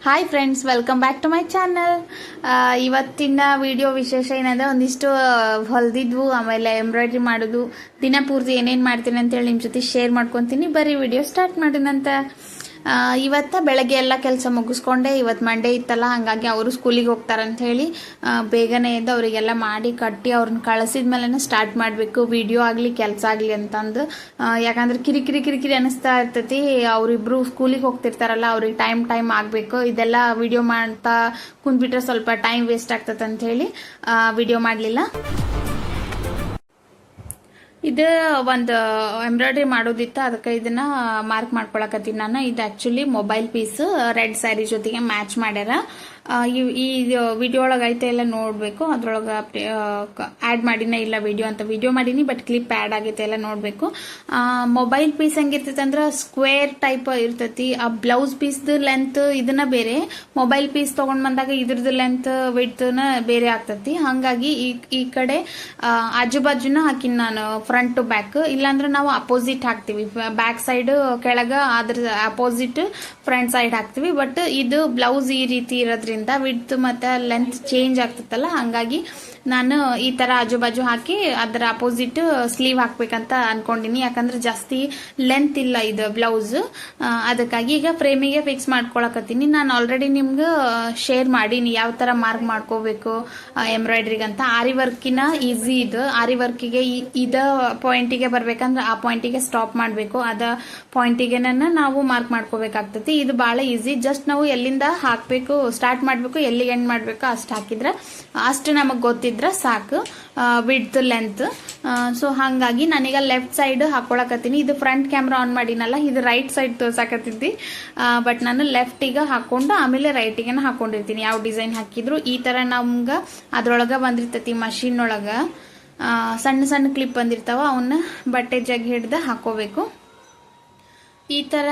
Hi friends welcome back to my channel ಇವತ್ತಿನ video ವಿಶೇಷ ಏನಂದ್ರೆ ಒಂದಿಷ್ಟು ಹೊಲ್ದಿದ್ವು ಆಮೇಲೆ ಎಂಬ್ರಾಯ್ಡ್ರಿ ಮಾಡೋದು. ದಿನ ಪೂರ್ತಿ ಏನೇನು ಮಾಡ್ತೀನಿ ಅಂತೇಳಿ ನಿಮ್ಮ ಜೊತೆ ಶೇರ್ ಮಾಡ್ಕೊತೀನಿ. ಬರೀ ವಿಡಿಯೋ ಸ್ಟಾರ್ಟ್ ಮಾಡಿನಂತ ಆ, ಇವತ್ತ ಬೆಳಗ್ಗೆ ಎಲ್ಲ ಕೆಲಸ ಮುಗಿಸ್ಕೊಂಡೆ. ಇವತ್ತು ಮಂಡೇ ಇತ್ತಲ್ಲ, ಹಾಗಾಗಿ ಅವರು ಸ್ಕೂಲಿಗೆ ಹೋಗ್ತಾರಂತ ಹೇಳಿ ಬೇಗನೆ ಎದ್ದು ಅವರಿಗೆಲ್ಲ ಮಾಡಿ ಕಟ್ಟಿ ಅವ್ರನ್ನ ಕಳಿಸಿದ ಮೇಲೆ ಸ್ಟಾರ್ಟ್ ಮಾಡಬೇಕು. ವಿಡಿಯೋ ಆಗಲಿ, ಕೆಲಸ ಆಗಲಿ ಅಂತಂದು. ಯಾಕಂದ್ರೆ ಕಿರಿಕಿರಿ ಕಿರಿಕಿರಿ ಅನಿಸ್ತಾ ಇರ್ತೈತಿ. ಅವರಿಬ್ರು ಸ್ಕೂಲಿಗೆ ಹೋಗ್ತಿರ್ತಾರಲ್ಲ, ಅವ್ರಿಗೆ ಟೈಮ್ ಟೈಮ್ ಆಗಬೇಕು. ಇದೆಲ್ಲ ವಿಡಿಯೋ ಮಾಡ್ತಾ ಕುಂದ್ಬಿಟ್ರೆ ಸ್ವಲ್ಪ ಟೈಮ್ ವೇಸ್ಟ್ ಆಗ್ತದೆ ಅಂತ ಹೇಳಿ ವಿಡಿಯೋ ಮಾಡಲಿಲ್ಲ. ಇದು ಒಂದು ಎಂಬ್ರಾಯ್ಡ್ರಿ ಮಾಡೋದಿತ್ತು, ಅದಕ್ಕೆ ಇದನ್ನ ಮಾರ್ಕ್ ಮಾಡ್ಕೊಳಕತ್ತೀನಿ ನಾನು. ಇದು actually mobile piece red saree ಜೊತೆಗೆ ಮ್ಯಾಚ್ ಮಾಡ್ಯಾರ. ಈ ವಿಡಿಯೋ ಒಳಗೆ ಐತೆ ಎಲ್ಲ ನೋಡಬೇಕು. ಅದ್ರೊಳಗೆ ಆ್ಯಡ್ ಮಾಡಿನ ಇಲ್ಲ ವಿಡಿಯೋ ಅಂತ ವಿಡಿಯೋ ಮಾಡೀನಿ ಬಟ್ ಕ್ಲಿಪ್ ಆ್ಯಡ್ ಆಗೈತೆ ಎಲ್ಲ ನೋಡಬೇಕು. ಮೊಬೈಲ್ ಪೀಸ್ ಹೆಂಗಿರ್ತೈತೆ ಅಂದ್ರೆ ಸ್ಕ್ವೇರ್ ಟೈಪ್ ಇರ್ತೈತಿ. ಆ ಬ್ಲೌಸ್ ಪೀಸ್ದು ಲೆಂತ್ ಇದನ್ನ ಬೇರೆ ಮೊಬೈಲ್ ಪೀಸ್ ತೊಗೊಂಡ್ ಬಂದಾಗ ಇದ್ರದ್ದು ಲೆಂತ್ ವಿಡ್ತನ ಬೇರೆ ಆಗ್ತೈತಿ. ಹಾಗಾಗಿ ಈ ಈ ಕಡೆ ಆಜು ಬಾಜುನ ಹಾಕಿನಿ ನಾನು ಫ್ರಂಟ್ ಟು ಬ್ಯಾಕ್ ಇಲ್ಲಾಂದ್ರೆ ನಾವು ಅಪೋಸಿಟ್ ಹಾಕ್ತಿವಿ. ಬ್ಯಾಕ್ ಸೈಡ್ ಕೆಳಗೆ ಅದ್ರ ಅಪೋಸಿಟ್ ಫ್ರಂಟ್ ಸೈಡ್ ಹಾಕ್ತಿವಿ ಬಟ್ ಇದು ಬ್ಲೌಸ್ ಈ ರೀತಿ ಇರೋದ್ರಿಂದ ವಿಡ್ತ್ ಮತ್ತೆ ಲೆಂತ್ ಚೇಂಜ್ ಆಗ್ತೈತಲ್ಲ ಹಂಗಾಗಿ ನಾನು ಈ ತರ ಆಜು ಬಾಜು ಹಾಕಿ ಅದರ ಅಪೋಸಿಟ್ ಸ್ಲೀವ್ ಹಾಕ್ಬೇಕಂತ ಅನ್ಕೊಂಡಿನಿ. ಯಾಕಂದ್ರೆ ಜಾಸ್ತಿ ಲೆಂತ್ ಇಲ್ಲ ಇದು ಬ್ಲೌಸ್ ಅದಕ್ಕಾಗಿ ಈಗ ಫ್ರೇಮಿಗೆ ಫಿಕ್ಸ್ ಮಾಡ್ಕೊಳಕತ್ತೀನಿ. ನಾನು ಆಲ್ರೆಡಿ ನಿಮ್ಗೆ ಶೇರ್ ಮಾಡೀನಿ ಯಾವ ತರ ಮಾರ್ಕ್ ಮಾಡ್ಕೋಬೇಕು ಎಂಬ್ರಾಯ್ಡ್ರಿಗೆ ಅಂತ. ಆರಿ ವರ್ಕಿನ ಈಸಿ ಇದು. ಆರಿ ವರ್ಕಿಗೆ ಇದ ಪಾಯಿಂಟಿಗೆ ಬರ್ಬೇಕಂದ್ರೆ ಆ ಪಾಯಿಂಟಿಗೆ ಸ್ಟಾಪ್ ಮಾಡಬೇಕು. ಅದ ಪಾಯಿಂಟಿಗೆ ನಾವು ಮಾರ್ಕ್ ಮಾಡ್ಕೋಬೇಕಾಗ್ತೈತಿ. ಇದು ಬಹಳ ಈಸಿ ಜಸ್ಟ್ ನಾವು ಎಲ್ಲಿಂದ ಹಾಕ್ಬೇಕು ಸ್ಟಾರ್ಟ್ ಮಾಡಬೇಕು ಎಲ್ಲಿಗೆ ಎಂಡ್ ಮಾಡಬೇಕು ಅಷ್ಟು ಹಾಕಿದ್ರೆ, ಅಷ್ಟು ನಮಗೆ ಗೊತ್ತಿದ್ರೆ ಸಾಕು. ವಿಡ್ತ್ ಲೆಂತ್ ಸೊ ಹಾಗಾಗಿ ನಾನೀಗ ಲೆಫ್ಟ್ ಸೈಡ್ ಹಾಕೊಳಕತ್ತೀನಿ. ಇದು ಫ್ರಂಟ್ ಕ್ಯಾಮ್ರಾ ಆನ್ ಮಾಡಿನಲ್ಲ, ಇದು ರೈಟ್ ಸೈಡ್ ತೋರ್ಸಾಕತ್ತಿದ್ದಿ. ಬಟ್ ನಾನು ಲೆಫ್ಟಿಗೆ ಹಾಕೊಂಡು, ಆಮೇಲೆ ರೈಟಿಗೆ ಹಾಕೊಂಡಿರ್ತೀನಿ. ಯಾವ ಡಿಸೈನ್ ಹಾಕಿದ್ರು, ಈ ತರ ನಮ್ಗೆ ಅದರೊಳಗೆ ಬಂದಿರ್ತೈತಿ ಮಷಿನ್ ಒಳಗ. ಸಣ್ಣ ಸಣ್ಣ ಕ್ಲಿಪ್ ಬಂದಿರ್ತಾವ ಅವನ್ನ ಬಟ್ಟೆ ಜಗ್ ಹಿಡ್ದು ಹಾಕೋಬೇಕು. ಈ ಥರ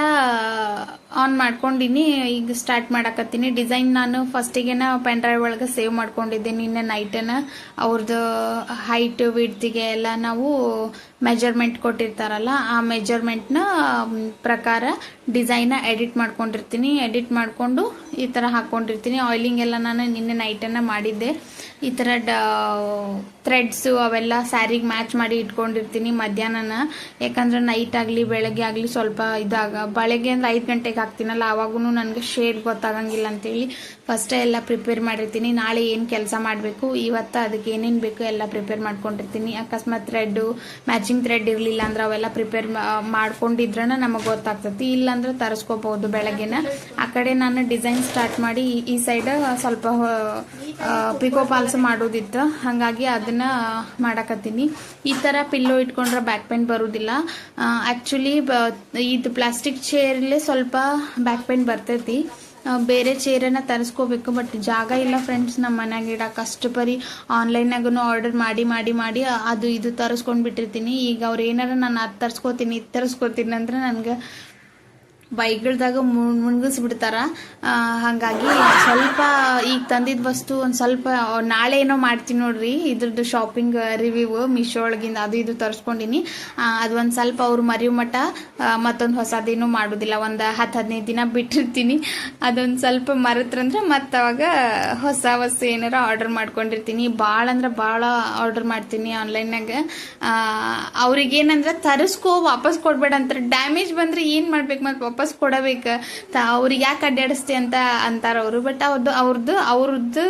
ಆನ್ ಮಾಡ್ಕೊಂಡಿನಿ. ಈಗ ಸ್ಟಾರ್ಟ್ ಮಾಡಕತ್ತೀನಿ. ಡಿಸೈನ್ ನಾನು ಫಸ್ಟಿಗೆನ ಪೆನ್ ಡ್ರೈವ್ ಒಳಗೆ ಸೇವ್ ಮಾಡ್ಕೊಂಡಿದ್ದೀನಿ. ನಿನ್ನೆ ನೈಟನ ಅವ್ರದ್ದು ಹೈಟ್ ವಿಡ್ತಿಗೆ ಎಲ್ಲ ನಾವು ಮೆಜರ್ಮೆಂಟ್ ಕೊಟ್ಟಿರ್ತಾರಲ್ಲ, ಆ ಮೆಜರ್ಮೆಂಟ್ನ ಪ್ರಕಾರ ಡಿಸೈನ ಎಡಿಟ್ ಮಾಡ್ಕೊಂಡಿರ್ತೀನಿ. ಎಡಿಟ್ ಮಾಡಿಕೊಂಡು ಈ ಥರ ಹಾಕ್ಕೊಂಡಿರ್ತೀನಿ ಆಯಿಲಿಂಗ್ ಎಲ್ಲ ನಾನು ನಿನ್ನೆ ನೈಟನ್ನು ಮಾಡಿದ್ದೆ. ಈ ಥರ ಡ ಥ್ರೆಡ್ಸು ಅವೆಲ್ಲ ಸ್ಯಾರಿಗೆ ಮ್ಯಾಚ್ ಮಾಡಿ ಇಟ್ಕೊಂಡಿರ್ತೀನಿ ಮಧ್ಯಾಹ್ನನ. ಯಾಕಂದರೆ ನೈಟ್ ಆಗಲಿ, ಬೆಳಗ್ಗೆ ಆಗಲಿ ಸ್ವಲ್ಪ ಇದಾಗ, ಬೆಳಗ್ಗೆ ಅಂದರೆ ಐದು ಗಂಟೆಗೆ ಹಾಕ್ತೀನಲ್ಲ ಆವಾಗೂ ನನಗೆ ಶೇಡ್ ಗೊತ್ತಾಗಂಗಿಲ್ಲ ಅಂತೇಳಿ ಫಸ್ಟೇ ಎಲ್ಲ ಪ್ರಿಪೇರ್ ಮಾಡಿರ್ತೀನಿ. ನಾಳೆ ಏನು ಕೆಲಸ ಮಾಡಬೇಕು, ಇವತ್ತು ಅದಕ್ಕೆ ಏನೇನು ಬೇಕು ಎಲ್ಲ ಪ್ರಿಪೇರ್ ಮಾಡ್ಕೊಂಡಿರ್ತೀನಿ. ಅಕಸ್ಮಾತ್ ಥ್ರೆಡ್ಡು ಮ್ಯಾಚಿಂಗ್ ಥ್ರೆಡ್ ಇರಲಿಲ್ಲ ಅಂದ್ರೆ ಅವೆಲ್ಲ ಪ್ರಿಪೇರ್ ಮಾಡ್ಕೊಂಡಿದ್ರನ ನಮಗೆ ಗೊತ್ತಾಗ್ತತಿ. ಇಲ್ಲಾಂದ್ರೆ ತರಿಸ್ಕೋಬಹುದು ಬೆಳಗ್ಗೆನ. ಆ ಕಡೆ ನಾನು ಡಿಸೈನ್ ಸ್ಟಾರ್ಟ್ ಮಾಡಿ ಈ- ಸೈಡ್ ಸ್ವಲ್ಪ ಪಿಕೋ ಪಾಲ್ಸ್ ಮಾಡೋದಿತ್ತು. ಹಾಗಾಗಿ ಅದನ್ನ ಮಾಡಕತ್ತೀನಿ. ಈ ತರ ಪಿಲ್ಲೋ ಇಟ್ಕೊಂಡ್ರೆ ಬ್ಯಾಕ್ ಪೇನ್ ಬರೋದಿಲ್ಲ. ಆಕ್ಚುಲಿ ಇದು ಪ್ಲಾಸ್ಟಿಕ್ ಚೇರ್ಲೆ ಸ್ವಲ್ಪ ಬ್ಯಾಕ್ ಪೇನ್ ಬರ್ತೈತಿ. ಬೇರೆ ಚೇರನ್ನ ತರಿಸ್ಕೋಬೇಕು ಬಟ್ ಜಾಗ ಇಲ್ಲ ಫ್ರೆಂಡ್ಸ್ ನಮ್ಮ ಮನ್ಯಾಗ ಇಡಕ್ಕೆ ಅಷ್ಟು ಆನ್ಲೈನಾಗೂ ಆರ್ಡರ್ ಮಾಡಿ ಮಾಡಿ ಮಾಡಿ ಅದು ಇದು ತರಿಸ್ಕೊಂಡು ಬಿಟ್ಟಿರ್ತೀನಿ. ಈಗ ಅವ್ರು ಏನಾರ ನಾನು ಅದು ತರಿಸ್ಕೋತೀನಿ, ಇದು ತರಿಸ್ಕೋತೀನಿ ಅಂದ್ರೆ ನನಗೆ ಬೈಗಳ್ದಾಗ ಮುಣಗಿಸ್ಬಿಡ್ತಾರ. ಬಿಡ್ತಾರ ಹಾಗಾಗಿ ಸ್ವಲ್ಪ ಈಗ ತಂದಿದ್ದ ವಸ್ತು ಒಂದು ಸ್ವಲ್ಪ, ನಾಳೆ ಏನೋ ಮಾಡ್ತೀನಿ ನೋಡ್ರಿ. ಇದ್ರದ್ದು ಶಾಪಿಂಗ್ ರಿವ್ಯೂ ಮೀಶೋ ಒಳಗಿಂದ ಅದು ಇದು ತರಿಸ್ಕೊಂಡಿನಿ. ಅದು ಒಂದು ಸ್ವಲ್ಪ ಅವ್ರು ಮರಿಯೋ ಮಠ ಮತ್ತೊಂದು ಹೊಸದೇನು ಮಾಡೋದಿಲ್ಲ. ಒಂದು ಹತ್ತು, ಹದಿನೈದು ದಿನ ಬಿಟ್ಟಿರ್ತೀನಿ. ಅದೊಂದು ಸ್ವಲ್ಪ ಮರೆತ್ರಂದ್ರೆ ಮತ್ತೆ ಅವಾಗ ಹೊಸ ವಸ್ತು ಏನಾರ ಆರ್ಡರ್ ಮಾಡ್ಕೊಂಡಿರ್ತೀನಿ. ಭಾಳ ಅಂದ್ರೆ ಭಾಳ ಆರ್ಡರ್ ಮಾಡ್ತೀನಿ ಆನ್ಲೈನಾಗ ಅವ್ರಿಗೇನಂದ್ರೆ ತರಿಸ್ಕೋ, ವಾಪಸ್ ಕೊಡ್ಬೇಡ ಅಂತಾರೆ. ಡ್ಯಾಮೇಜ್ ಬಂದ್ರೆ ಏನು ಮಾಡ್ಬೇಕು ಮತ್ತೆ ವಾಪಸ್ ಕೊಡಬೇಕು. ತ ಅವ್ರಿಗೆ ಯಾಕೆ ಅಡ್ಡಾಡಿಸ್ತಿ ಅಂತ ಅಂತಾರ ಅವರು ಬಟ್ ಅವ್ರದ್ದು ಅವ್ರದ್ದು ಅವ್ರದ್ದು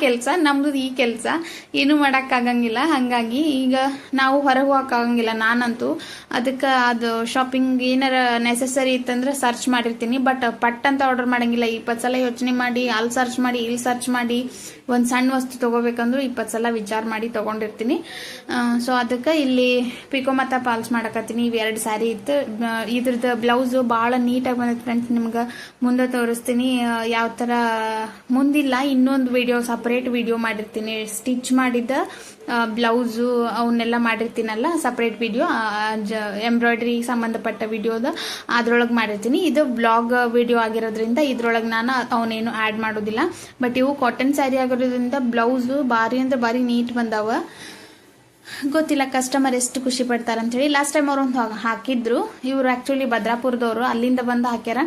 ಕೆಲಸ ನಮ್ದು ಈ ಕೆಲಸ. ಏನು ಮಾಡೋಕ್ಕಾಗಂಗಿಲ್ಲ. ಹಾಗಾಗಿ ಈಗ ನಾವು ಹೊರಗೆ ಹೋಗಕ್ಕಾಗಂಗಿಲ್ಲ ನಾನಂತೂ. ಅದಕ್ಕೆ ಅದು ಶಾಪಿಂಗ್ ಏನಾರ ನೆಸೆಸರಿ ಇತ್ತಂದ್ರೆ ಸರ್ಚ್ ಮಾಡಿರ್ತೀನಿ. ಬಟ್ ಪಟ್ ಅಂತ ಆರ್ಡರ್ ಮಾಡಂಗಿಲ್ಲ. ಇಪ್ಪತ್ತು ಸಲ ಯೋಚನೆ ಮಾಡಿ ಅಲ್ಲಿ ಸರ್ಚ್ ಮಾಡಿ ಇಲ್ಲಿ ಸರ್ಚ್ ಮಾಡಿ ಒಂದು ಸಣ್ಣ ವಸ್ತು ತಗೋಬೇಕಂದ್ರೂ ಇಪ್ಪತ್ತು ಸಲ ವಿಚಾರ ಮಾಡಿ ತೊಗೊಂಡಿರ್ತೀನಿ. ಸೊ ಅದಕ್ಕೆ ಇಲ್ಲಿ ಪಿಕೋ ಮತ್ತು ಪಾಲ್ಸ್ ಮಾಡಕತ್ತೀನಿ. ಇವೆರಡು ಸ್ಯಾರಿ ಇತ್ತು. ಆ, ಇದ್ರದ್ದು ಬ್ಲೌಸು ಭಾಳ ನೀಟಾಗಿ ಬಂದೈತೆ ಫ್ರೆಂಡ್ಸ್ ನಿಮ್ಗೆ ಮುಂದೆ ತೋರಿಸ್ತೀನಿ. ಯಾವ ಥರ ಮುಂದಿಲ್ಲ ಇನ್ನೊಂದು ವಿಡಿಯೋ ಸಪ್ರೇಟ್ ವಿಡಿಯೋ ಮಾಡಿರ್ತೀನಿ ಸ್ಟಿಚ್ ಮಾಡಿದ ಬ್ಲೌಸು ಅವನ್ನೆಲ್ಲ ಮಾಡಿರ್ತೀನಲ್ಲ ಸಪ್ರೇಟ್ ವಿಡಿಯೋ ಎಂಬ್ರಾಯ್ಡ್ರಿ ಸಂಬಂಧಪಟ್ಟ ವಿಡಿಯೋದ ಅದ್ರೊಳಗೆ ಮಾಡಿರ್ತೀನಿ. ಇದು ಬ್ಲಾಗ್ ವಿಡಿಯೋ ಆಗಿರೋದ್ರಿಂದ ಇದ್ರೊಳಗೆ ನಾನು ಅವನೇನು ಆ್ಯಡ್ ಮಾಡೋದಿಲ್ಲ. ಬಟ್ ಇವು ಕಾಟನ್ ಸ್ಯಾರಿ ಆಗಿರೋದ್ರಿಂದ ಬ್ಲೌಸು ಭಾರಿ ಅಂದ್ರೆ ಭಾರಿ ನೀಟ್ ಬಂದಾವ. ಗೊತ್ತಿಲ್ಲ ಕಸ್ಟಮರ್ ಎಷ್ಟು ಖುಷಿ ಪಡ್ತಾರೆ ಅಂತ ಹೇಳಿ ಲಾಸ್ಟ್ ಟೈಮ್ ಅವ್ರು ಒಂದು ಹಾಕಿದ್ರು. ಇವರು ಆಕ್ಚುಲಿ ಭದ್ರಾಪುರದವರು. ಅಲ್ಲಿಂದ ಬಂದು ಹಾಕ್ಯಾರ.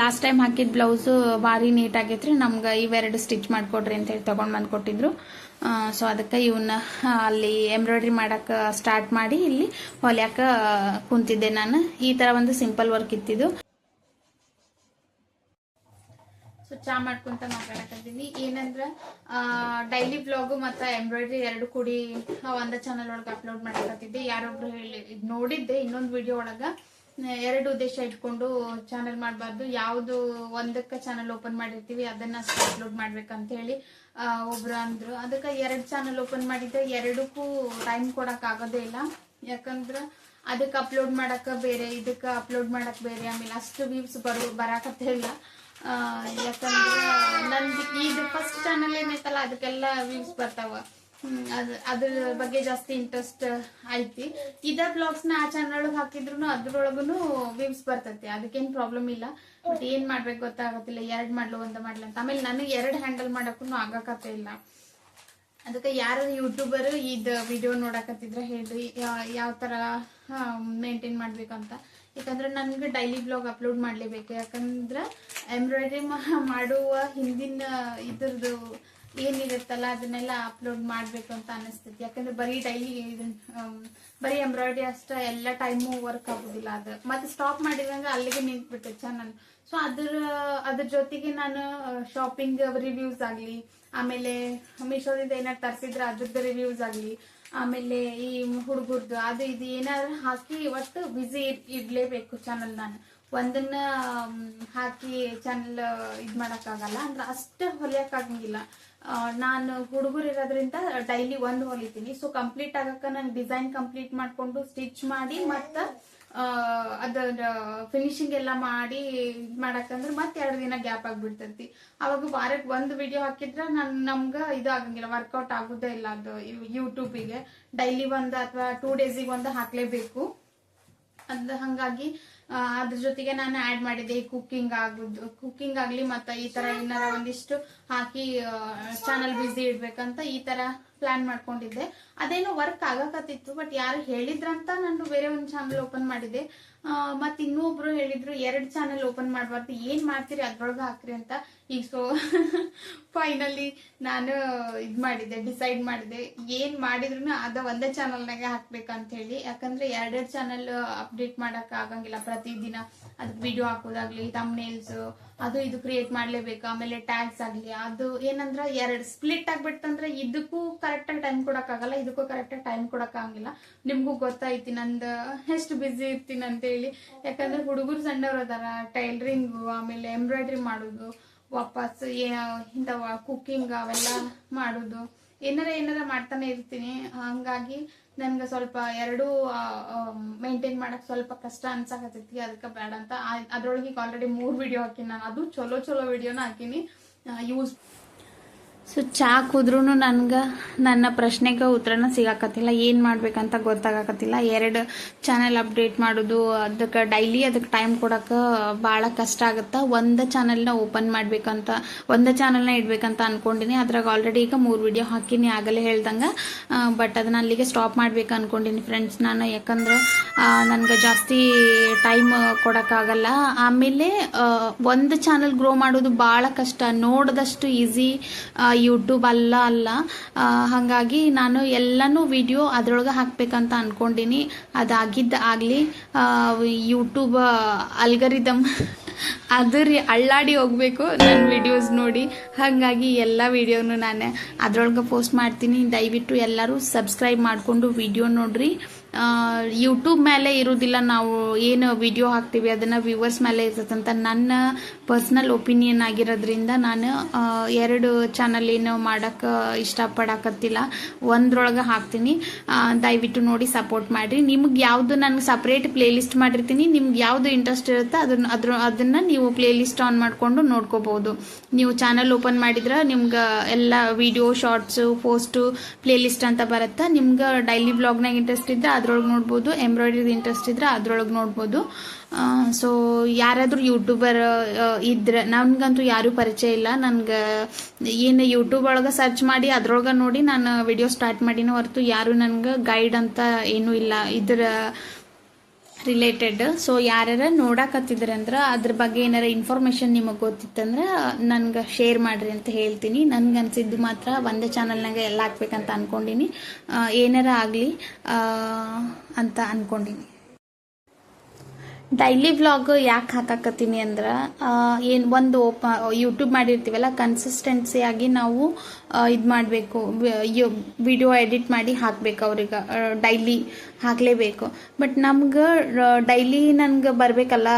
ಲಾಸ್ಟ್ ಟೈಮ್ ಹಾಕಿದ ಬ್ಲೌಸು ಭಾರಿ ನೀಟ್ ಆಗೈತ್ರಿ. ನಮ್ಗೆ ಇವೆರಡು ಸ್ಟಿಚ್ ಮಾಡಿಕೊಡ್ರಿ ಅಂತೇಳಿ ತೊಗೊಂಡು ಬಂದು ಕೊಟ್ಟಿದ್ರು. ಸೊ ಅದಕ್ಕೆ ಇವನ್ನ ಅಲ್ಲಿ ಎಂಬ್ರಾಯ್ಡ್ರಿ ಮಾಡಕ್ಕೆ ಸ್ಟಾರ್ಟ್ ಮಾಡಿ ಇಲ್ಲಿ ಹೊಲ್ಯಾಕ ಕುಂತಿದ್ದೆ ನಾನು. ಈ ಥರ ಒಂದು ಸಿಂಪಲ್ ವರ್ಕ್ ಇತ್ತಿದ್ದು ಸೊ ಚಾ ಮಾಡ್ಕೊಂತ ಮಾತಾಡಕತ್ತೀನಿ ಏನಂದ್ರ ಡೈಲಿ ಬ್ಲಾಗು ಮತ್ತು ಎಂಬ್ರಾಯ್ಡ್ರಿ ಎರಡು ಕೂಡಿ ಒಂದ ಚಾನಲ್ ಒಳಗೆ ಅಪ್ಲೋಡ್ ಮಾಡಕತ್ತಿದ್ದೆ ಯಾರೊಬ್ರು ಹೇಳಿ ನೋಡಿದ್ದೆ ಇನ್ನೊಂದು ವಿಡಿಯೋ ಒಳಗ. ಎರಡು ಉದ್ದೇಶ ಇಟ್ಕೊಂಡು ಚಾನಲ್ ಮಾಡಬಾರ್ದು. ಯಾವುದು ಒಂದಕ್ಕೆ ಚಾನಲ್ ಓಪನ್ ಮಾಡಿರ್ತೀವಿ, ಅದನ್ನ ಅಪ್ಲೋಡ್ ಮಾಡ್ಬೇಕಂತ ಹೇಳಿ ಒಬ್ರು ಅಂದ್ರು. ಅದಕ್ಕೆ ಎರಡು ಚಾನಲ್ ಓಪನ್ ಮಾಡಿದ್ರೆ ಎರಡಕ್ಕೂ ಟೈಮ್ ಕೊಡಕ್ ಆಗೋದೇ ಇಲ್ಲ. ಯಾಕಂದ್ರ ಅದಕ್ಕೆ ಅಪ್ಲೋಡ್ ಮಾಡಕ ಬೇರೆ, ಇದಕ್ಕೆ ಅಪ್ಲೋಡ್ ಮಾಡಕ್ ಬೇರೆ, ಆಮೇಲೆ ಅಷ್ಟು ವ್ಯೂಸ್ ಬರೋ, ಬರಾಕತ್ತೇ ಇಲ್ಲ. ಯಾಕಂದ್ರೆ ನಂದು ಇದು ಫಸ್ಟ್ ಚಾನಲ್ ಏನೈತಲ್ಲ, ಅದಕ್ಕೆಲ್ಲ ವ್ಯೂಸ್ ಬರ್ತಾವ. ಅದ್ರ ಬಗ್ಗೆ ಜಾಸ್ತಿ ಇಂಟ್ರೆಸ್ಟ್ ಐತಿ. ಇದ ಬ್ಲಾಗ್ಸ್ನ ಆ ಚಾನಲ್ ಒಳಗೆ ಹಾಕಿದ್ರು ಅದ್ರೊಳಗೂನು ವ್ಯೂಸ್ ಬರ್ತೈತಿ. ಅದಕ್ಕೇನ್ ಪ್ರಾಬ್ಲಮ್ ಇಲ್ಲ. ಬಟ್ ಏನ್ ಮಾಡ್ಬೇಕು ಗೊತ್ತಾಗತ್ತಿಲ್ಲ. ಎರಡ್ ಮಾಡ್ಲು, ಒಂದ್ ಮಾಡ್ಲ ಅಂತ. ಆಮೇಲೆ ನನಗೆ ಎರಡ್ ಹ್ಯಾಂಡಲ್ ಮಾಡಕ್ಕೂ ಆಗಕತ್ತೆ ಇಲ್ಲ. ಅದಕ್ಕೆ ಯಾರು ಯೂಟ್ಯೂಬರ್ ಇದ್ ವಿಡಿಯೋ ನೋಡಕತ್ತಿದ್ರೆ ಹೇಳ್ರಿ. ಯಾವ ತರ ಮೇಂಟೈನ್ ಮಾಡ್ಬೇಕಂತ ಯಾಕಂದ್ರೆ ನನ್ಗೆ ಡೈಲಿ ಬ್ಲಾಗ್ ಅಪ್ಲೋಡ್ ಮಾಡ್ಲೇಬೇಕು. ಯಾಕಂದ್ರೆ ಎಂಬ್ರಾಯ್ಡ್ರಿ ಮಾಡುವ ಹಿಂದಿನ ಇದ್ರದ್ದು ಏನಿರುತ್ತಲ್ಲ ಅದನ್ನೆಲ್ಲ ಅಪ್ಲೋಡ್ ಮಾಡ್ಬೇಕು ಅಂತ ಅನಿಸ್ತೈತಿ. ಯಾಕಂದ್ರೆ ಬರೀ ಡೈಲಿ ಬರೀ ಎಂಬ್ರಾಯ್ಡ್ರಿ ಅಷ್ಟ ಎಲ್ಲ ಟೈಮು ವರ್ಕ್ ಆಗುದಿಲ್ಲ ಅದು. ಮತ್ತೆ ಸ್ಟಾಪ್ ಮಾಡಿದಂಗ ಅಲ್ಲಿಗೆ ನಿಂತ್ಬಿಟ್ಟೆ ಚಾನಲ್ ಸೊ ಅದ್ರ ಅದ್ರ ಜೊತೆಗೆ ನಾನು ಶಾಪಿಂಗ್ ರಿವ್ಯೂಸ್ ಆಗ್ಲಿ, ಆಮೇಲೆ ಮೀಶೋದಿಂದ ಏನಾರು ತರಿಸಿದ್ರೆ ಅದ್ರದ್ದು ರಿವ್ಯೂಸ್ ಆಗ್ಲಿ, ಆಮೇಲೆ ಈ ಹುಡುಗರ್ದು, ಅದು ಇದು ಏನಾದ್ರು ಹಾಕಿ ಒಟ್ಟು ಬಿಸಿ ಇಡ್ಲೇಬೇಕು ಚಾನಲ್ ನಾನು. ಒಂದನ್ನ ಹಾಕಿ ಚಾನಲ್ ಇದ್ ಮಾಡಕ್ಕಾಗಲ್ಲ. ಅಂದ್ರೆ ಅಷ್ಟು ಹೊಲಿಯಕ್ ಆಗಂಗಿಲ್ಲ. ನಾನು ಹುಡುಗರು ಇರೋದ್ರಿಂದ ಡೈಲಿ ಒಂದು ಹೊಲಿತೀನಿ. ಸೊ ಕಂಪ್ಲೀಟ್ ಆಗಕ್ಕ ನಾನು ಡಿಸೈನ್ ಕಂಪ್ಲೀಟ್ ಮಾಡ್ಕೊಂಡು ಸ್ಟಿಚ್ ಮಾಡಿ ಮತ್ತೆ ಅದ ಫಿನಿಶಿಂಗ್ ಎಲ್ಲ ಮಾಡಿ ಇದ್ ಮಾಡಕಂದ್ರೆ ಮತ್ತೆ ಎರಡು ದಿನ ಗ್ಯಾಪ್ ಆಗ್ಬಿಡ್ತೈತಿ. ಅವಾಗ ವಾರಕ್ ಒಂದು ವಿಡಿಯೋ ಹಾಕಿದ್ರೆ ನನ್, ನಮ್ಗ ಇದು ಆಗಂಗಿಲ್ಲ. ವರ್ಕೌಟ್ ಆಗುದೇ ಇಲ್ಲ ಅದು ಯೂಟ್ಯೂಬಿಗೆ ಡೈಲಿ ಒಂದು ಅಥವಾ ಟೂ ಡೇಸಿಗೆ ಒಂದು ಹಾಕ್ಲೇಬೇಕು. ಅದ್ ಹಂಗಾಗಿ ಅದ್ರ ಜೊತೆಗೆ ನಾನು ಆಡ್ ಈ ಕುಕ್ಕಿಂಗ್ ಆಗುದು ಕುಕ್ಕಿಂಗ್ ಆಗ್ಲಿ ಮತ್ತೆ ಈ ತರ ಏನಾರ ಒಂದಿಷ್ಟು ಹಾಕಿ ಚಾನಲ್ ಬಿಸಿ ಇಡ್ಬೇಕಂತ ಈ ತರ ಪ್ಲಾನ್ ಮಾಡ್ಕೊಂಡಿದ್ದೆ. ಅದೇನೋ ವರ್ಕ್ ಆಗಕತ್ತಿತ್ತು ಬಟ್ ಯಾರು ಹೇಳಿದ್ರಂತ ನಾನು ಬೇರೆ ಒಂದು ಚಾನಲ್ ಓಪನ್ ಮಾಡಿದೆ. ಮತ್ತೆ ಮತ್ ಇನ್ನೊಬ್ರು ಹೇಳಿದ್ರು, ಎರಡ್ ಚಾನಲ್ ಓಪನ್ ಮಾಡ್ಬಾರ್ದು, ಏನ್ ಮಾಡ್ತೀರಿ, ಅದ್ರೊಳಗ ಹಾಕ್ರಿ ಅಂತ. ಈಗ ಸೊ ಫೈನಲಿ ನಾನು ಇದ್ ಮಾಡಿದ್ದೆ ಡಿಸೈಡ್ ಮಾಡಿದೆ ಏನ್ ಮಾಡಿದ್ರು ಅದ ಒಂದೇ ಚಾನಲ್ನಾಗೆ ಹಾಕ್ಬೇಕಂತ ಹೇಳಿ. ಯಾಕಂದ್ರೆ ಎರಡೆರಡು ಚಾನಲ್ ಅಪ್ಡೇಟ್ ಮಾಡಕ್ ಆಗಂಗಿಲ್ಲ. ಪ್ರತಿದಿನ ಅದಕ್ಕೆ ವಿಡಿಯೋ ಹಾಕೋದಾಗ್ಲಿ ತಮ್ನೇಲ್ಸ್ ಅದು ಇದು ಕ್ರಿಯೇಟ್ ಮಾಡ್ಲೇಬೇಕು, ಆಮೇಲೆ ಟ್ಯಾಕ್ಸ್ ಆಗ್ಲಿ, ಅದು ಏನಂದ್ರ ಎರಡ್ ಸ್ಪ್ಲಿಟ್ ಆಗ್ಬಿಟ್ಟಂದ್ರೆ ಇದಕ್ಕೂ ಕರೆಕ್ಟ್ ಆಗಿ ಟೈಮ್ ಕೊಡಕ್ ಆಗಲ್ಲ ಇದಕ್ಕೂ ಕರೆಕ್ಟ್ ಆಗಿ ಟೈಮ್ ಕೊಡಕ್ ಆಗಂಗಿಲ್ಲ ನಿಮ್ಗೂ ಗೊತ್ತೈತಿ ನಂದ ಎಷ್ಟು ಬಿಜಿ ಇರ್ತೀನಿ ಅಂತ ಹೇಳಿ ಯಾಕಂದ್ರೆ ಹುಡುಗರು ಸಣ್ಣವ್ರು ಅದಾರ ಟೈಲರಿಂಗು ಆಮೇಲೆ ಎಂಬ್ರಾಯ್ಡ್ರಿ ಮಾಡೋದು, ವಾಪಸ್ ಇಂಥವ ಕುಕ್ಕಿಂಗ್ ಅವೆಲ್ಲ ಮಾಡೋದು. ಏನಾರ ಏನಾರ ಮಾಡ್ತಾನೆ ಇರ್ತೀನಿ. ಹಂಗಾಗಿ ನನ್ಗೆ ಸ್ವಲ್ಪ ಎರಡೂ ಮೇಂಟೈನ್ ಮಾಡಕ್ ಸ್ವಲ್ಪ ಕಷ್ಟ ಅನ್ಸಕತ್ತೈತಿ. ಅದಕ್ಕೆ ಬೇಡ ಅಂತ. ಅದ್ರೊಳಗೆ ಈಗ ಆಲ್ರೆಡಿ ಮೂರ್ ವಿಡಿಯೋ ಹಾಕಿನಿ ನಾನು. ಅದು ಚಲೋ ಚಲೋ ವಿಡಿಯೋನ ಹಾಕಿನಿ. ಯೂಸ್ ಸೊ ಚಾ ಕುದ್ರೂ ನನ್ಗೆ, ನನ್ನ ಪ್ರಶ್ನೆಗೆ ಉತ್ತರನ ಸಿಗಾಕತ್ತಿಲ್ಲ. ಏನು ಮಾಡ್ಬೇಕಂತ ಗೊತ್ತಾಗಕತ್ತಿಲ್ಲ. ಎರಡು ಚಾನೆಲ್ ಅಪ್ಡೇಟ್ ಮಾಡೋದು, ಅದಕ್ಕೆ ಡೈಲಿ ಅದಕ್ಕೆ ಟೈಮ್ ಕೊಡೋಕೆ ಭಾಳ ಕಷ್ಟ ಆಗುತ್ತೆ. ಒಂದು ಚಾನೆಲ್ನ ಓಪನ್ ಮಾಡ್ಬೇಕಂತ, ಒಂದು ಚಾನೆಲ್ನ ಇಡ್ಬೇಕಂತ ಅಂದ್ಕೊಂಡಿನಿ ಅದ್ರಾಗ ಆಲ್ರೆಡಿ ಈಗ ಮೂರು ವಿಡಿಯೋ ಹಾಕಿನಿ, ಆಗಲೇ ಹೇಳ್ದಂಗೆ. ಬಟ್ ಅದನ್ನ ಅಲ್ಲಿಗೆ ಸ್ಟಾಪ್ ಮಾಡ್ಬೇಕು ಅಂದ್ಕೊಂಡಿನಿ ಫ್ರೆಂಡ್ಸ್ ನಾನು. ಯಾಕಂದ್ರೆ ನನಗೆ ಜಾಸ್ತಿ ಟೈಮ್ ಕೊಡೋಕ್ಕಾಗಲ್ಲ ಆಮೇಲೆ ಒಂದು ಚಾನಲ್ ಗ್ರೋ ಮಾಡೋದು ಭಾಳ ಕಷ್ಟ. ನೋಡಿದಷ್ಟು ಈಸಿ ಯೂಟ್ಯೂಬ್ ಅಲ್ಲ ಅಲ್ಲ. ಹಾಗಾಗಿ ನಾನು ಎಲ್ಲನೂ ವಿಡಿಯೋ ಅದ್ರೊಳಗೆ ಹಾಕ್ಬೇಕಂತ ಅನ್ಕೊಂಡಿನಿ. ಅದಾಗಿದ್ದ ಆಗಲಿ ಯೂಟ್ಯೂಬ್ ಅಲ್ಗರಿದಮ್ ಅದ್ರ ಅಳ್ಳಾಡಿ ಹೋಗ್ಬೇಕು ನನ್ನ ವಿಡಿಯೋಸ್ ನೋಡಿ. ಹಾಗಾಗಿ ಎಲ್ಲ ವಿಡಿಯೋನು ನಾನು ಅದ್ರೊಳಗೆ ಪೋಸ್ಟ್ ಮಾಡ್ತೀನಿ. ದಯವಿಟ್ಟು ಎಲ್ಲರೂ ಸಬ್ಸ್ಕ್ರೈಬ್ ಮಾಡಿಕೊಂಡು ವಿಡಿಯೋ ನೋಡ್ರಿ. ಯೂಟ್ಯೂಬ್ ಮೇಲೆ ಇರೋದಿಲ್ಲ ನಾವು ಏನು ವಿಡಿಯೋ ಹಾಕ್ತೀವಿ, ಅದನ್ನು ವ್ಯೂವರ್ಸ್ ಮೇಲೆ ಇರ್ತದಂತ ನನ್ನ ಪರ್ಸ್ನಲ್ ಒಪಿನಿಯನ್ ಆಗಿರೋದ್ರಿಂದ ನಾನು ಎರಡು ಚಾನಲ್ ಏನು ಮಾಡೋಕ್ಕೆ ಇಷ್ಟಪಡಕತ್ತಿಲ್ಲ. ಒಂದ್ರೊಳಗೆ ಹಾಕ್ತೀನಿ. ದಯವಿಟ್ಟು ನೋಡಿ ಸಪೋರ್ಟ್ ಮಾಡಿರಿ. ನಿಮ್ಗೆ ಯಾವುದು ನನಗೆ ಸಪ್ರೇಟ್ ಪ್ಲೇ ಲಿಸ್ಟ್ ಮಾಡಿರ್ತೀನಿ, ನಿಮ್ಗೆ ಯಾವುದು ಇಂಟ್ರೆಸ್ಟ್ ಇರುತ್ತೆ ಅದನ್ನ, ಅದ್ರ, ಅದನ್ನು ನೀವು ಪ್ಲೇ ಲಿಸ್ಟ್ ಆನ್ ಮಾಡಿಕೊಂಡು ನೋಡ್ಕೋಬೋದು ನೀವು ಚಾನಲ್ ಓಪನ್ ಮಾಡಿದ್ರೆ ನಿಮ್ಗೆ ಎಲ್ಲ video shorts post playlist ಅಂತ ಬರುತ್ತೆ, ನಿಮ್ಗೆ ಡೈಲಿ ಬ್ಲಾಗ್ನಾಗ ಇಂಟ್ರೆಸ್ಟ್ ಇದ್ರೆ ಅದ್ರೊಳಗೆ ನೋಡ್ಬೋದು ಎಂಬ್ರಾಯ್ಡ್ರಿ ಇಂಟ್ರೆಸ್ಟ್ ಇದ್ರೆ ಅದ್ರೊಳಗೆ ನೋಡ್ಬೋದು. ಸೊ ಯಾರಾದರೂ ಯೂಟ್ಯೂಬರ್ ಇದ್ರೆ, ನನಗಂತೂ ಯಾರೂ ಪರಿಚಯ ಇಲ್ಲ. ನನಗೆ ಏನು ಯೂಟ್ಯೂಬ್ ಒಳಗೆ ಸರ್ಚ್ ಮಾಡಿ, ಅದ್ರೊಳಗೆ ನೋಡಿ ನಾನು ವಿಡಿಯೋ ಸ್ಟಾರ್ಟ್ ಮಾಡಿನ ಹೊರತು ಯಾರು ನನಗೆ ಗೈಡ್ ಅಂತ ಏನೂ ಇಲ್ಲ. ಇದ್ರ ರಿಲೇಟೆಡ್ ಸೊ ಯಾರ್ಯಾರ ನೋಡಕತ್ತಿದ್ರೆ ಅಂದ್ರೆ ಅದ್ರ ಬಗ್ಗೆ ಏನಾರ ಇನ್ಫಾರ್ಮೇಶನ್ ನಿಮಗೆ ಗೊತ್ತಿತ್ತಂದ್ರೆ ನನ್ಗೆ ಶೇರ್ ಮಾಡ್ರಿ ಅಂತ ಹೇಳ್ತೀನಿ. ನನ್ಗೆ ಅನ್ಸಿದ್ದು ಮಾತ್ರ ಒಂದೇ ಚಾನಲ್ನಾಗ ಎಲ್ಲ ಹಾಕ್ಬೇಕಂತ ಅನ್ಕೊಂಡಿನಿ. ಆ, ಏನಾರ ಆಗಲಿ ಅಂತ ಅನ್ಕೊಂಡಿನಿ. ಡೈಲಿ ವ್ಲಾಗ್ ಯಾಕೆ ಹಾಕಾಕತ್ತೀನಿ ಅಂದ್ರೆ ಏನು ಒಂದು ಓಪ, ಯೂಟ್ಯೂಬ್ ಮಾಡಿರ್ತೀವಲ್ಲ ಕನ್ಸಿಸ್ಟೆನ್ಸಿಯಾಗಿ ನಾವು ಇದು ಮಾಡಬೇಕು ವಿಡಿಯೋ ಎಡಿಟ್ ಮಾಡಿ ಹಾಕಬೇಕು ಅವ್ರಿಗೆ ಡೈಲಿ ಹಾಕಲೇಬೇಕು. ಬಟ್ ನಮ್ಗೆ ಡೈಲಿ ನನಗೆ ಬರಬೇಕಲ್ಲ,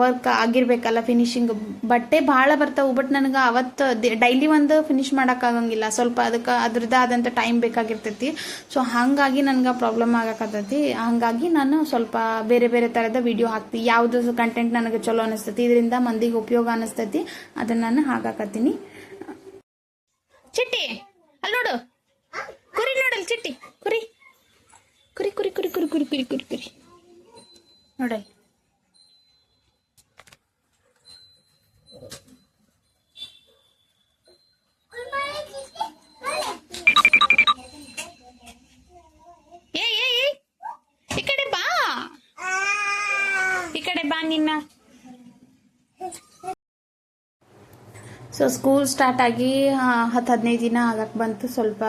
ವರ್ಕ್ ಆಗಿರ್ಬೇಕಲ್ಲ ಫಿನಿಶಿಂಗ್ ಬಟ್ಟೆ ಭಾಳ ಬರ್ತಾವೆ, ಬಟ್ ನನಗೆ ಅವತ್ತು ಡೈಲಿ ಒಂದು ಫಿನಿಶ್ ಮಾಡೋಕ್ಕಾಗಂಗಿಲ್ಲ ಸ್ವಲ್ಪ ಅದಕ್ಕೆ ಅದ್ರದ್ದು ಆದಂಥ ಟೈಮ್ ಬೇಕಾಗಿರ್ತೈತಿ. ಸೊ ಹಾಗಾಗಿ ನನಗೆ ಪ್ರಾಬ್ಲಮ್ ಆಗಕತ್ತೈತಿ, ಹಾಗಾಗಿ ನಾನು ಸ್ವಲ್ಪ ಬೇರೆ ಬೇರೆ ಥರದ ವಿಡಿಯೋ ಹಾಕ್ತೀನಿ. ಯಾವುದು ಕಂಟೆಂಟ್ ನನಗೆ ಚಲೋ ಅನಿಸ್ತೈತಿ ಇದರಿಂದ ಮಂದಿಗೆ ಉಪಯೋಗ ಅನಿಸ್ತೈತಿ ಅದನ್ನ ನಾನು ಹಾಕಾಕತ್ತೀನಿ ಚಿಟ್ಟಿ ಅಲ್ಲಿ ನೋಡು. ಕುರಿ ನೋಡಲ್ ಚಿಟ್ಟಿ. ಕುರಿ. ಕುರಿ ಕುರಿ ಕುರಿ ಕುರಿ ಕುರಿ ಕುರಿ ಕುರಿ ಕುರಿ. ನೋಡಲ್. ಈ ಕಡೆ ಬಾ ನಿನ್ನ. ಸೊ ಸ್ಕೂಲ್ ಸ್ಟಾರ್ಟ್ ಆಗಿ ಹತ್ತು ಹದಿನೈದು ದಿನ ಆಗಕ್ಕೆ ಬಂತು ಸ್ವಲ್ಪ.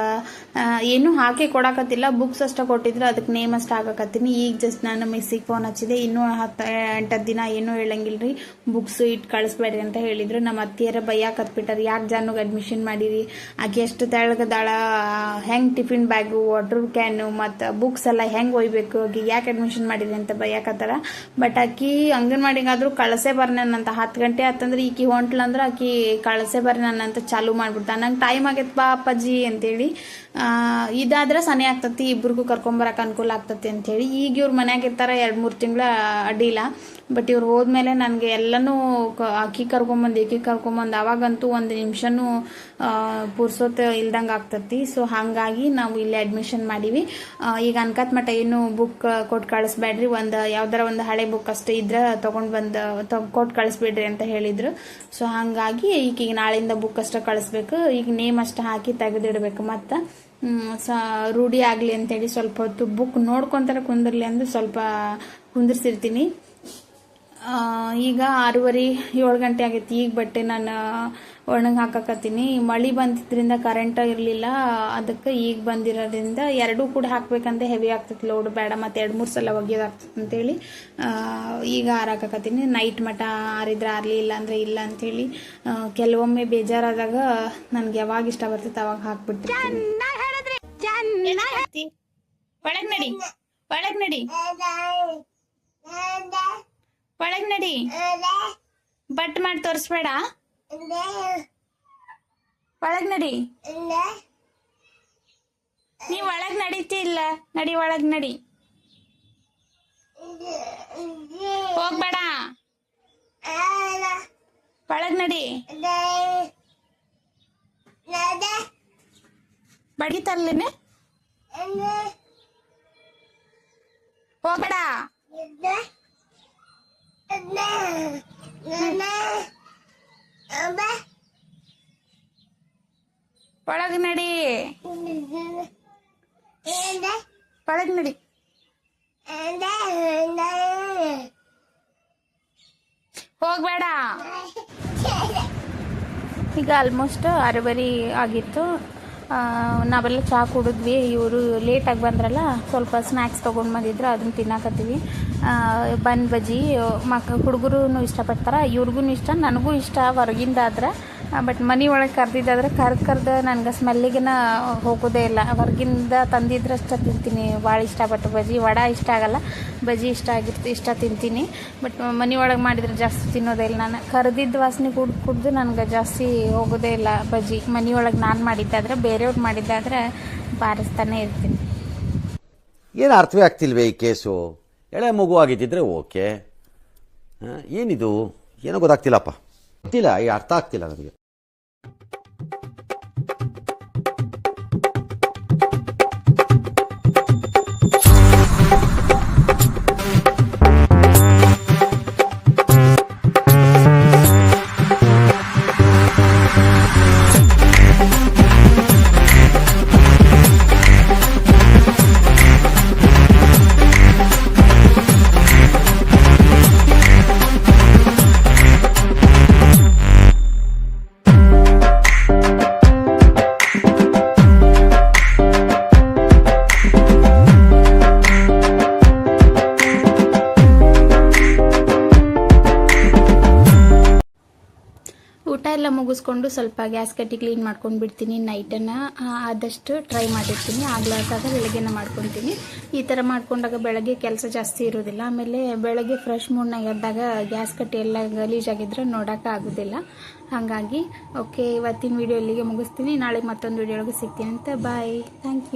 ಏನು ಹಾಕಿ ಕೊಡಕತ್ತಿಲ್ಲ. ಬುಕ್ಸ್ ಅಷ್ಟೇ ಕೊಟ್ಟಿದ್ರು. ಅದಕ್ಕೆ ನೇಮ್ ಅಷ್ಟು ಹಾಕಕತ್ತೀನಿ. ಈಗ ಜಸ್ಟ್ ನಾನು ಮಿಸ್ಸಿಗೆ ಫೋನ್ ಹಚ್ಚಿದೆ. ಇನ್ನೂ ಹತ್ತು ಎಂಟತ್ತು ದಿನ ಏನೂ ಹೇಳಂಗಿಲ್ಲ ರೀ ಬುಕ್ಸ್ ಇಟ್ಟು ಕಳಿಸ್ಬೇಡ್ರಿ ಅಂತ ಹೇಳಿದ್ರು. ನಮ್ಮ ಅತ್ತಿಯರ ಬೈಯಾಕತ್ಬಿಟ್ಟಾರ ಯಾಕೆ ಜಾನುಗೆ ಅಡ್ಮಿಷನ್ ಮಾಡಿರಿ? ಆಕೆ ಎಷ್ಟು ತೆಳಗದಾಳ ಹೆಂಗೆ ಟಿಫಿನ್ ಬ್ಯಾಗು ವಾಟರ್ ಕ್ಯಾನು ಮತ್ತು ಬುಕ್ಸ್ ಎಲ್ಲ ಹೆಂಗೆ ಒಯ್ಬೇಕು? ಆಕೆ ಯಾಕೆ ಅಡ್ಮಿಷನ್ ಮಾಡಿರಿ ಅಂತ ಬೈಯಾಕತ್ತಾರ ಬಟ್ ಆಕಿ ಅಂಗನವಾಡಿಗಾದ್ರೂ ಕಳಸೇ ಬರ್ನಂತ ಹತ್ತು ಗಂಟೆ ಆತಂದ್ರೆ ಈಕಿ ಹೊಂಟ್ಲಂದ್ರೆ ಆಕಿ ಕಳಸೇ ಬರ್ರಿ, ನನ್ನಂತ ಚಾಲು ಮಾಡ್ಬಿಡ್ತಾ. ನಂಗೆ ಟೈಮ್ ಆಗೈತೆ ಬಾ ಅಪ್ಪಾಜಿ ಅಂತೇಳಿ. ಇದಾದ್ರೆ ಸನಿ ಆಗ್ತತಿ, ಇಬ್ರಿಗೂ ಕರ್ಕೊಂಬರಕ್ಕೆ ಅನುಕೂಲ ಆಗ್ತತಿ ಅಂತೇಳಿ. ಈಗ ಇವ್ರ ಮನ್ಯಾಗ ಇರ್ತಾರೆ ಎರಡು ಮೂರು ತಿಂಗಳ ಅಡ್ಡಿಲ್ಲ ಬಟ್ ಇವ್ರು ಹೋದ್ಮೇಲೆ ನನಗೆ ಎಲ್ಲನೂ ಅಕ್ಕಿ ಕರ್ಕೊಂಬಂದು ಏಕಿ ಕರ್ಕೊಂಬಂದು, ಅವಾಗಂತೂ ಒಂದು ನಿಮಿಷನೂ ಪುರ್ಸೋತ್ ಇಲ್ದಂಗೆ ಆಗ್ತತಿ ಸೊ ಹಾಗಾಗಿ ನಾವು ಇಲ್ಲಿ ಅಡ್ಮಿಷನ್ ಮಾಡೀವಿ. ಈಗ ಅನ್ಕತ್ ಮಟ್ಟ ಏನು ಬುಕ್ ಕೊಟ್ಟು ಕಳಿಸ್ಬೇಡ್ರಿ. ಒಂದು ಯಾವ್ದಾರ ಒಂದು ಹಳೆ ಬುಕ್ ಅಷ್ಟೇ ಇದ್ರೆ ತೊಗೊಂಡು ಬಂದು ಕೊಟ್ಟು ಕಳಿಸ್ಬಿಡ್ರಿ ಅಂತ ಹೇಳಿದ್ರು. ಸೊ ಹಾಗಾಗಿ ಈಗ ಈಗ ನಾಳೆಯಿಂದ ಬುಕ್ ಅಷ್ಟೇ ಕಳಿಸ್ಬೇಕು. ಈಗ ನೇಮ್ ಅಷ್ಟೇ ಹಾಕಿ ತೆಗೆದಿಡ್ಬೇಕು. ಮತ್ತು ಸ, ರೂಢಿ ಆಗಲಿ ಅಂತೇಳಿ ಸ್ವಲ್ಪ ಹೊತ್ತು ಬುಕ್ ನೋಡ್ಕೊಂತಾರೆ ಕುಂದಿರ್ಲಿ ಅಂದ್ರೆ ಸ್ವಲ್ಪ ಕುಂದಿರ್ಸಿರ್ತೀನಿ. ಈಗ ಆರೂವರೆ ಏಳು ಗಂಟೆ ಆಗೈತಿ. ಈಗ ಬಟ್ಟೆ ನಾನು ಒಣಗಿ ಹಾಕಕತ್ತೀನಿ. ಮಳೆ ಬಂದಿದ್ರಿಂದ ಕರೆಂಟ್ ಇರಲಿಲ್ಲ. ಅದಕ್ಕೆ ಈಗ ಬಂದಿರೋದ್ರಿಂದ ಎರಡೂ ಕೂಡ ಹಾಕ್ಬೇಕಂತ ಹೆವಿ ಆಗ್ತೈತಿ ಲೋಡ್ ಬೇಡ ಮತ್ತು ಎರಡು ಮೂರು ಸಲ ಒಗೆಯೋದಾಗ್ತದೆ ಅಂತೇಳಿ ಈಗ ಆರಾಕತ್ತೀನಿ ನೈಟ್ ಮಟ ಆರಿದ್ರೆ ಆರಲಿ ಇಲ್ಲ ಅಂದರೆ ಇಲ್ಲ ಅಂಥೇಳಿ ಕೆಲವೊಮ್ಮೆ ಬೇಜಾರಾದಾಗ ನನಗೆ ಯಾವಾಗ ಇಷ್ಟ ಬರ್ತೈತೆ ಅವಾಗ ಹಾಕ್ಬಿಟ್ಟು ಒಳಗೆ ನಡಿ. ಒಳಗೆ ನಡಿ. ಒಳಗ್ ನಡಿ. ಬಟ್ ಮಾಡಿ ತೋರಿಸ್ಬೇಡ. ಒಳಗ್ ನಡಿ. ನೀ ಒಳಗ್ ನಡೀತಿ ಇಲ್ಲ. ನಡಿ, ಒಳಗ್ ನಡಿ. ಹೋಗ್ಬೇಡ. ಒಳಗ್ ನಡಿ. ಬಡಿತಲ್ಲೇನೆ ಹೋಗ್ಬೇಡ. ಒಳಗ್ ನಡಿ. ಒಳಗ್ ನಡಿ. ಹೋಗ್ಬೇಡ. ಈಗ ಆಲ್ಮೋಸ್ಟ್ ಆರೂವರೆ ಆಗಿತ್ತು. ನಾವೆಲ್ಲ ಚಹಾ ಕುಡಿದ್ವಿ. ಇವರು ಲೇಟಾಗಿ ಬಂದ್ರಲ್ಲ, ಸ್ವಲ್ಪ ಸ್ನ್ಯಾಕ್ಸ್ ತೊಗೊಂಡು ಬಂದಿದ್ರು, ಅದನ್ನು ತಿನ್ನಕತ್ತೀವಿ. ಬನ್ ಬಜ್ಜಿ, ಮಕ್ ಹುಡುಗರು ಇಷ್ಟಪಡ್ತಾರೆ. ಇವ್ರಿಗೂ ಇಷ್ಟ, ನನಗೂ ಇಷ್ಟ. ಹೊರಗಿಂದ ಆದ್ರೆ ಬಟ್ ಮನೆ ಒಳಗೆ ಕರೆದಿದ್ದಾದ್ರೆ ಕರ್ದು ಕರೆದು ನನಗೆ ಸ್ಮೆಲ್ಲಿಗಿನ ಹೋಗೋದೇ ಇಲ್ಲ. ಹೊರಗಿಂದ ತಂದಿದ್ರಷ್ಟ ತಿಂತೀನಿ. ಭಾಳ ಇಷ್ಟಪಟ್ಟು ಬಜ್ಜಿ. ವಡ ಇಷ್ಟ ಆಗಲ್ಲ. ಬಜ್ಜಿ ಇಷ್ಟ ಆಗಿರ್ತಿ, ಇಷ್ಟ ತಿಂತೀನಿ. ಬಟ್ ಮನೆ ಒಳಗೆ ಮಾಡಿದ್ರೆ ಜಾಸ್ತಿ ತಿನ್ನೋದೇ ಇಲ್ಲ. ನಾನು ಕರೆದಿದ್ದ ವಾಸನೆ ಕುಡ್ದು ಕುಡ್ದು ನನಗೆ ಜಾಸ್ತಿ ಹೋಗೋದೇ ಇಲ್ಲ ಬಜ್ಜಿ. ಒಳಗೆ ನಾನು ಮಾಡಿದ್ದಾದ್ರೆ, ಬೇರೆಯವ್ರು ಮಾಡಿದ್ದಾದ್ರೆ ಬಾರಿಸ್ತಾನೆ ಇರ್ತೀನಿ. ಏನು ಅರ್ಥವೇ ಆಗ್ತಿಲ್ವೇ ಈ ಕೇಸು? ಎಳೆ ಮಗು ಆಗಿದ್ದಿದ್ರೆ ಓಕೆ. ಏನಿದು? ಏನೋ ಗೊತ್ತಾಗ್ತಿಲ್ಲಪ್ಪ. இல்லை தாக்கத்தில் ಎಲ್ಲ ಮುಗಿಸ್ಕೊಂಡು ಸ್ವಲ್ಪ ಗ್ಯಾಸ್ ಕಟ್ಟಿ ಕ್ಲೀನ್ ಮಾಡ್ಕೊಂಡು ಬಿಡ್ತೀನಿ ನೈಟನ್ನು ಆದಷ್ಟು ಟ್ರೈ ಮಾಡಿರ್ತೀನಿ. ಆಗ್ಲಾರ್ದಾಗ ಬೆಳಗ್ಗೆನ ಮಾಡ್ಕೊತೀನಿ. ಈ ಥರ ಮಾಡ್ಕೊಂಡಾಗ ಬೆಳಗ್ಗೆ ಕೆಲಸ ಜಾಸ್ತಿ ಇರೋದಿಲ್ಲ. ಆಮೇಲೆ ಬೆಳಗ್ಗೆ ಫ್ರೆಶ್ ಮೂಡ್ನಾಗ ಎದ್ದಾಗ ಗ್ಯಾಸ್ ಕಟ್ಟಿ ಎಲ್ಲ ಗಲೀಜಾಗಿದ್ರೆ ನೋಡೋಕೆ ಆಗೋದಿಲ್ಲ. ಹಾಗಾಗಿ ಓಕೆ ಇವತ್ತಿನ ವಿಡಿಯೋ ಇಲ್ಲಿಗೆ ಮುಗಿಸ್ತೀನಿ. ನಾಳೆ ಮತ್ತೊಂದು ವಿಡಿಯೋ ಒಳಗೆ ಸಿಗ್ತೀನಿ ಅಂತ. Bye thank you